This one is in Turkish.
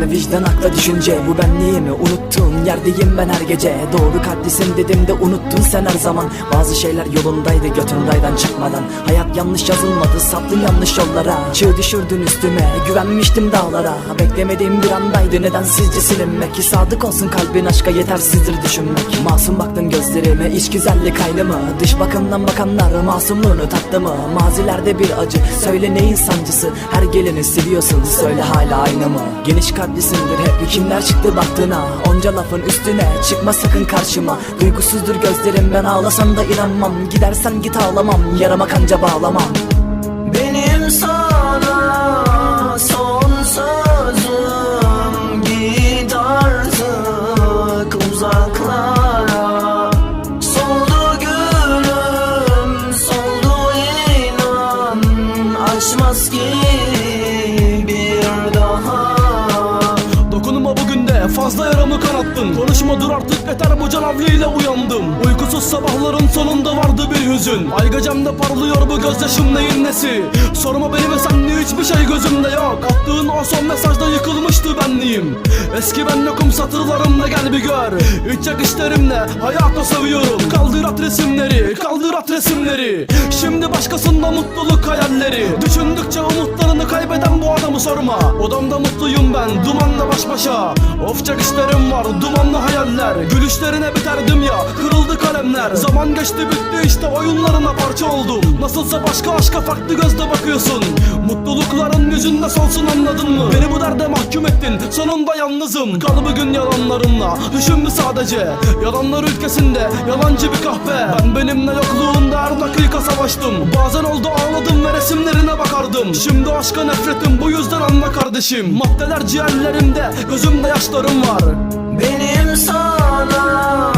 ve vicdan akla düşünce Bu benliğimi unuttuğum yerdeyim ben her gece. Doğru kalplisin dedim de unuttun sen her zaman. Bazı şeyler yolundaydı götündaydan çıkmadan. Hayat yanlış yazılmadı saptın yanlış yollara. Çığ düşürdün üstüme güvenmiştim dağlara. Beklemediğim bir andaydı neden sizce silinmek. Ki sadık olsun kalbin aşka yetersizdir düşünmek. Masum baktın gözlerime iç güzellik aynı mı Dış bakımdan bakanlar masumluğunu tattı mı? Mazilerde bir acı söyle neyin sancısı? Her geleni siliyorsun söyle hala aynı mı? Geniş kalplisindir hep kimler çıktı baktığına Onca lafın üstüne çıkma sakın karşıma. Duygusuzdur gözlerim ben ağlasam da inanmam. Gidersen git ağlamam yarama kanca bağlamam. Benim sana son sözüm Git artık uzaklara. Soldu gülüm, soldu inan Açmaz ki fazla yaramı kanattın. Konuşma dur artık yeter bu canavliyle uyandım. Uykusuz sabahların sonunda vardı bir hüzün. Aygacamda parlıyor bu gözyaşım neyin nesi? Sorma beni ve sen hiçbir şey gözümde yok. Attığın o son mesajda yıkılmıştı benliğim. Eski ben yokum satırlarımla gel bir gör. İç yakışlarımla hayata seviyorum. Kaldır at resimleri kaldır at resimleri. Şimdi başkasında mutluluk hayalleri. Düşündükçe umutlarını kaybeden bu adamı sorma. Odamda mutluyum ben dumanla baş başa. Of çakışlarım var dumanlı hayaller. Gülüşlerine biterdim ya kırıldı kalemler. Zaman geçti bitti işte oyunlarına parça oldum. Nasılsa başka aşka farklı gözle bakıyorsun. Mutlulukların yüzünde solsun anladın mı? Beni bu derde mahkum ettin sonunda yalnızım. Kal bugün yalanlarınla düşün bir sadece? Yalanlar ülkesinde yalancı bir kahpe. Ben benimle yokluğunda her dakika savaştım Bazen oldu ağladım ve resimlerine bakardım. Şimdi aşka nefretim bu yüzden anla kardeşim. Maddeler ciğerlerimde gözümde yaşlarım var. Benim sana